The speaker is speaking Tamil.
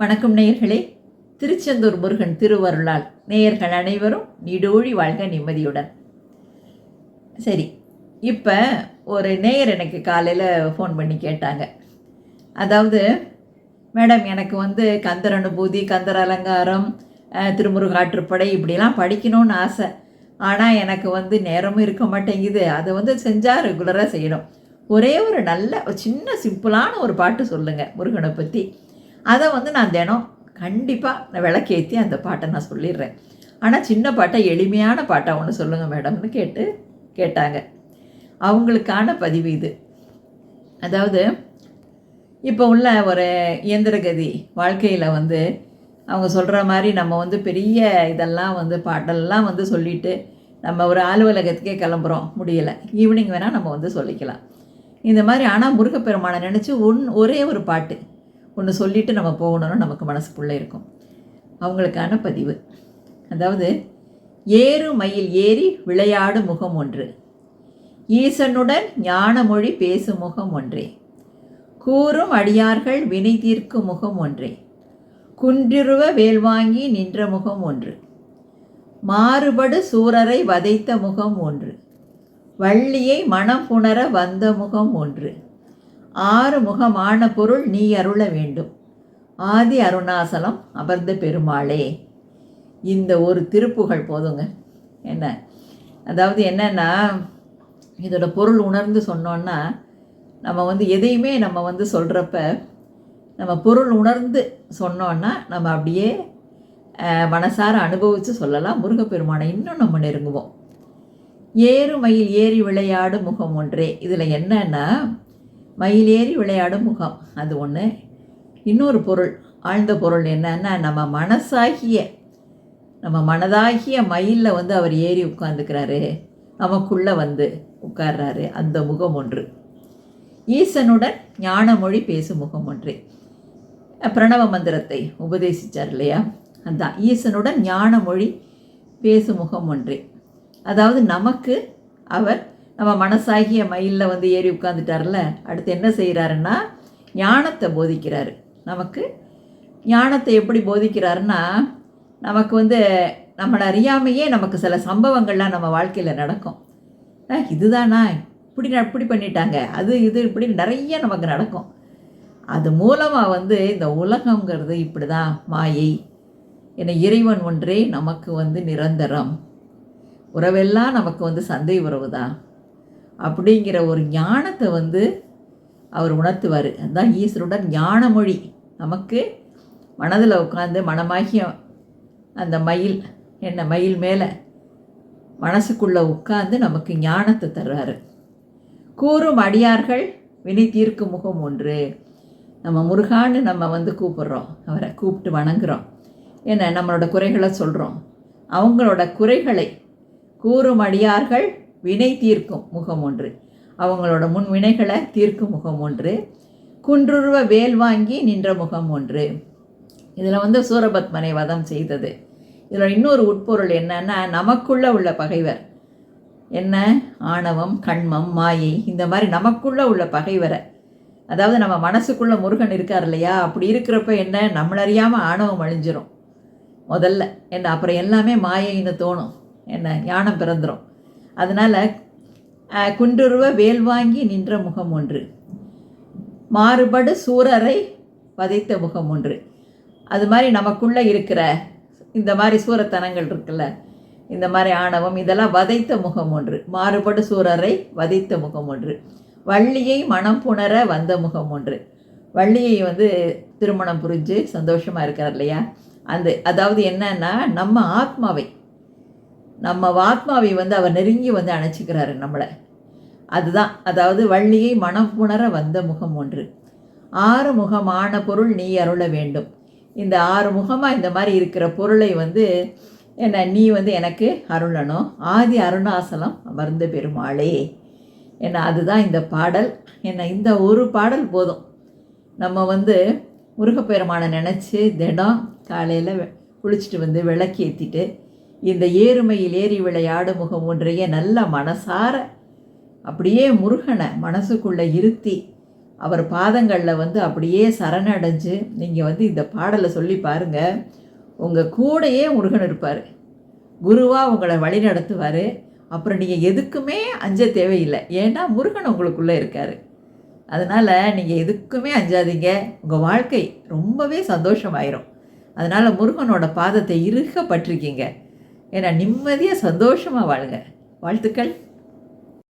வணக்கம் நேயர்களே. திருச்செந்தூர் முருகன் திருவருளால் நேயர்கள் அனைவரும் நீடோழி வாழ்க நிம்மதியுடன். சரி இப்போ ஒரு நேயர் எனக்கு காலையில் ஃபோன் பண்ணி கேட்டாங்க. அதாவது மேடம் எனக்கு வந்து கந்தர் அனுபூதி கந்தர் அலங்காரம் திருமுருகாற்றுப்படை இப்படிலாம் படிக்கணும்னு ஆசை. ஆனால் எனக்கு வந்து நேரமும் இருக்க மாட்டேங்குது. அதை வந்து செஞ்சால் ரெகுலராக செய்யணும். ஒரே ஒரு நல்ல ஒரு சின்ன சிம்பிளான ஒரு பாட்டு சொல்லுங்கள் முருகனை பற்றி அதை வந்து நான் தினம் கண்டிப்பாக நான் விளக்கேற்றி அந்த பாட்டை நான் சொல்லிடுறேன். ஆனால் சின்ன பாட்டை எளிமையான பாட்டை ஒன்று சொல்லுங்கள் மேடம்னு கேட்டு கேட்டாங்க. அவங்களுக்கான பதிவு இது. அதாவது இப்போ உள்ள ஒரு இயந்திரகதி வாழ்க்கையில் வந்து அவங்க சொல்கிற மாதிரி நம்ம வந்து பெரிய இதெல்லாம் வந்து பாட்டெல்லாம் வந்து சொல்லிட்டு நம்ம ஒரு அலுவலகத்துக்கே கிளம்புறோம். முடியலை. ஈவினிங் வேணால் நம்ம வந்து சொல்லிக்கலாம். இந்த மாதிரி ஆனால் முருகப்பெருமானை நினச்சி ஒன் ஒரே ஒரு பாட்டு. ஒன்று சொல்லிவிட்டு நம்ம போகணும்னு நமக்கு மனசுக்குள்ளே இருக்கும். அவங்களுக்கான பதிவு. அதாவது ஏறு மயில் ஏறி விளையாடு முகம் ஒன்று. ஈசனுடன் ஞானமொழி பேசும் முகம் ஒன்றே. கூறும் அடியார்கள் வினை தீர்க்கும் முகம் ஒன்றே. குன்றிருவ வேல் வாங்கி நின்ற முகம் ஒன்று. மாறுபடு சூரரை வதைத்த முகம் ஒன்று. வள்ளியை மனம் புணர வந்த முகம் ஒன்று. ஆறு முகமான பொருள் நீ அருள வேண்டும். ஆதி அருணாசலம் அமர்ந்த பெருமாளே. இந்த ஒரு திருப்புகழ் போதுங்க. என்ன? அதாவது என்னென்னா இதோட பொருள் உணர்ந்து சொன்னோன்னா நம்ம வந்து எதையுமே நம்ம வந்து சொல்கிறப்ப நம்ம பொருள் உணர்ந்து சொன்னோன்னா நம்ம அப்படியே மனசார அனுபவித்து சொல்லலாம். முருகப்பெருமானை இன்னும் நம்ம நெருங்குவோம். ஏறு மயில் ஏறி விளையாடும் முகம் ஒன்றே. இதில் என்னன்னா மயில் ஏறி விளையாடும் முகம். அது ஒன்று இன்னொரு பொருள் ஆழ்ந்த பொருள் என்னன்னா நம்ம மனசாகிய நம்ம மனதாகிய மயிலில் வந்து அவர் ஏறி உட்காந்துக்கிறாரு நமக்குள்ளே வந்து உட்கார்றாரு. அந்த முகம் ஒன்று. ஈசனுடன் ஞானமொழி பேசும் முகம் ஒன்றே. பிரணவ மந்திரத்தை உபதேசித்தார் இல்லையா? அதுதான் ஈசனுடன் ஞானமொழி பேசும் முகம் ஒன்றே. அதாவது நமக்கு அவர் நம்ம மனசாகிய மயிலில் வந்து ஏறி உட்காந்துட்டார்ல அடுத்து என்ன செய்கிறாருன்னா ஞானத்தை போதிக்கிறாரு. நமக்கு ஞானத்தை எப்படி போதிக்கிறாருன்னா நமக்கு வந்து நம்மளை அறியாமையே நமக்கு சில சம்பவங்கள்லாம் நம்ம வாழ்க்கையில் நடக்கும். இதுதானா? இப்படி ந- இப்படி பண்ணிட்டாங்க. அது இது இப்படி நிறைய நமக்கு நடக்கும். அது மூலமாக வந்து இந்த உலகங்கிறது இப்படி தான் மாயை என இறைவன் ஒன்றே நமக்கு வந்து நிரந்தரம். உறவெல்லாம் நமக்கு வந்து சந்தை உறவு தான் அப்படிங்கிற ஒரு ஞானத்தை வந்து அவர் உணர்த்துவார். அதுதான் ஈஸ்வருடன் ஞானமொழி. நமக்கு மனதில் உட்காந்து மனமாகிய அந்த மயில் என்ன மயில் மேலே மனசுக்குள்ளே உட்காந்து நமக்கு ஞானத்தை தர்றாரு. கூறும் அடியார்கள் வினை தீர்க்கும் முகம் ஒன்று. நம்ம முருகான்னு நம்ம வந்து கூப்பிட்றோம். அவரை கூப்பிட்டு வணங்குறோம். என்ன நம்மளோட குறைகளை சொல்கிறோம் அவங்களோட குறைகளை கூறும் அடியார்கள் வினை தீர்க்கும் முகம் ஒன்று. அவங்களோட முன் வினைகளை தீர்க்கும் முகம் ஒன்று. குன்றுருவ வேல் வாங்கி நின்ற முகம் ஒன்று. இதில் வந்து சூரபத்மனை வதம் செய்தது. இதில் இன்னொரு உட்பொருள் என்னன்னா நமக்குள்ளே உள்ள பகைவர். என்ன? ஆணவம் கண்மம் மாயை. இந்த மாதிரி நமக்குள்ளே உள்ள பகைவரை. அதாவது நம்ம மனசுக்குள்ளே முருகன் இருக்கார் இல்லையா? அப்படி இருக்கிறப்ப என்ன? நம்மளறியாமல் ஆணவம் அழிஞ்சிரும். முதல்ல. என்ன? அப்புறம் எல்லாமே மாயைன்னு தோணும். என்ன? ஞானம் பிறந்துரும். அதனால் குன்றுருவ வேல் வாங்கி நின்ற முகம் ஒன்று. மாறுபடு சூரரை வதைத்த முகம் ஒன்று. அது மாதிரி நமக்குள்ளே இருக்கிற இந்த மாதிரி சூரத்தனங்கள் இருக்குல்ல இந்த மாதிரி ஆணவம் இதெல்லாம் வதைத்த முகம் ஒன்று. மாறுபடு சூரரை வதைத்த முகம் ஒன்று. வள்ளியை மனம் புணர வந்த முகம் ஒன்று. வள்ளியை வந்து திருமணம் புரிஞ்சு சந்தோஷமாக இருக்கிறார் இல்லையா? அந்த அதாவது என்னன்னா நம்ம ஆத்மாவை நம்ம ஆத்மாவை வந்து அவர் நெருங்கி வந்து அணைச்சிக்கிறாரு நம்மளை. அதுதான். அதாவது வள்ளியை மனம் புணர வந்த முகம் ஒன்று. ஆறு முகமான பொருள் நீ அருள வேண்டும். இந்த ஆறு முகமாக இந்த மாதிரி இருக்கிற பொருளை வந்து என்ன நீ வந்து எனக்கு அருளணும். ஆதி அருணாசலம் அமர்ந்த பெருமாளே. என்ன அதுதான் இந்த பாடல். என்ன இந்த ஒரு பாடல் போதும். நம்ம வந்து முருகப்பெருமானை நினச்சி தினம் காலையில் குளிச்சுட்டு வந்து விளக்கேற்றிட்டு இந்த ஏறுமையில் ஏறி விளையாடு முகம் ஒன்றைய நல்ல மனசார அப்படியே முருகனை மனசுக்குள்ளே இருத்தி அவர் பாதங்களில் வந்து அப்படியே சரணடைஞ்சு நீங்கள் வந்து இந்த பாடலை சொல்லி பாருங்கள் உங்கள் கூடையே முருகன் இருப்பார். குருவாக உங்களை வழி நடத்துவார். அப்புறம் நீங்கள் எதுக்குமே அஞ்ச தேவையில்லை. ஏன்னா முருகன் உங்களுக்குள்ளே இருக்கார். அதனால் நீங்கள் எதுக்குமே அஞ்சாதீங்க. உங்கள் வாழ்க்கை ரொம்பவே சந்தோஷமாயிரும். அதனால் முருகனோட பாதத்தை இறுக பட்டிருக்கீங்க ஏன்னா நிம்மதியாக சந்தோஷமாக வாழுங்க. வாழ்த்துக்கள்.